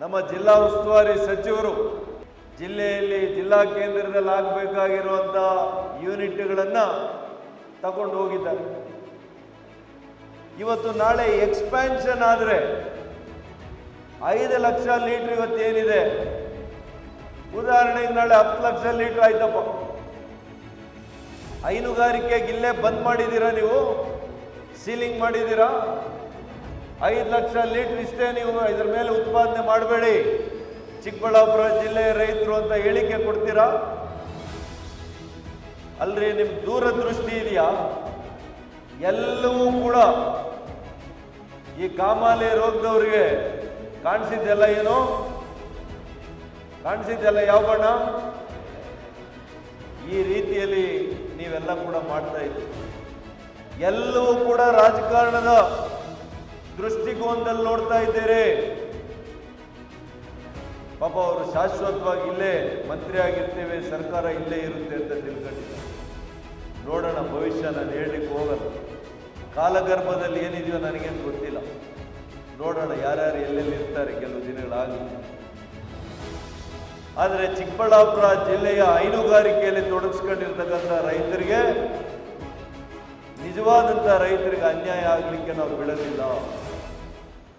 ನಮ್ಮ ಜಿಲ್ಲಾ ಉಸ್ತುವಾರಿ ಸಚಿವರು ಜಿಲ್ಲೆಯಲ್ಲಿ ಜಿಲ್ಲಾ ಕೇಂದ್ರದಲ್ಲಿ ಆಗಬೇಕಾಗಿರುವಂಥ ಯೂನಿಟ್ಗಳನ್ನು ತಗೊಂಡು ಹೋಗಿದ್ದಾರೆ. ಇವತ್ತು ನಾಳೆ ಎಕ್ಸ್ಪ್ಯಾನ್ಷನ್ ಆದರೆ ಐದು ಲಕ್ಷ ಲೀಟ್ರ್ ಇವತ್ತೇನಿದೆ ಉದಾಹರಣೆಗೆ ನಾಳೆ ಹತ್ತು ಲಕ್ಷ ಲೀಟ್ರ್ ಆಯ್ತಪ್ಪ. ಹೈನುಗಾರಿಕೆಗೆ ಇಲ್ಲೇ ಬಂದ್ ಮಾಡಿದ್ದೀರಾ ನೀವು? ಸೀಲಿಂಗ್ ಮಾಡಿದ್ದೀರಾ? ಐದು ಲಕ್ಷ ಲೀಟ್ರ್ ಇಷ್ಟೇ ನೀವು ಇದ್ರ ಮೇಲೆ ಉತ್ಪಾದನೆ ಮಾಡಬೇಡಿ. ಚಿಕ್ಕಬಳ್ಳಾಪುರ ಜಿಲ್ಲೆಯ ರೈತರು ಅಂತ ಹೇಳಿಕೆ ಕೊಡ್ತೀರಾ? ಅಲ್ರಿ, ನಿಮ್ ದೂರದೃಷ್ಟಿ ಇದೆಯಾ? ಎಲ್ಲವೂ ಕೂಡ ಈ ಕಾಮಾಲೆ ರೋಗದವ್ರಿಗೆ ಕಾಣಿಸಿದ್ದೆಲ್ಲ ಏನು? ಕಾಣಿಸಿದ್ದೆಲ್ಲ ಯಾವ ಬಣ್ಣ? ಈ ರೀತಿಯಲ್ಲಿ ನೀವೆಲ್ಲ ಕೂಡ ಮಾಡ್ತಾ ಇದ್ದೀರಿ. ಎಲ್ಲವೂ ಕೂಡ ರಾಜಕಾರಣದ ದೃಷ್ಟಿಕೋನದಲ್ಲಿ ನೋಡ್ತಾ ಇದ್ದೇನೆ. ಪಾಪ ಅವರು ಶಾಶ್ವತವಾಗಿ ಇಲ್ಲೇ ಮಂತ್ರಿ ಆಗಿರ್ತೇವೆ ಸರ್ಕಾರ ಇಲ್ಲೇ ಇರುತ್ತೆ ಅಂತ ತಿಳ್ಕೊಂಡಿದ್ದಾರೆ. ನೋಡೋಣ, ಭವಿಷ್ಯ ನಾನು ಹೇಳಲಿಕ್ಕೆ ಹೋಗಲ್ಲ. ಕಾಲಗರ್ಭದಲ್ಲಿ ಏನಿದೆಯೋ ನನಗೇನು ಗೊತ್ತಿಲ್ಲ. ನೋಡೋಣ, ಯಾರ್ಯಾರು ಎಲ್ಲೆಲ್ಲಿ ಇರ್ತಾರೆ ಕೆಲವು ದಿನಗಳಾಗಲಿ ಆದರೆ ಚಿಕ್ಕಬಳ್ಳಾಪುರ ಜಿಲ್ಲೆಯ ಹೈನುಗಾರಿಕೆಯಲ್ಲಿ ತೊಡಗಿಸ್ಕೊಂಡಿರ್ತಕ್ಕಂಥ ರೈತರಿಗೆ, ನಿಜವಾದಂಥ ರೈತರಿಗೆ ಅನ್ಯಾಯ ಆಗಲಿಕ್ಕೆ ನಾವು ಬಿಡಲಿಲ್ಲ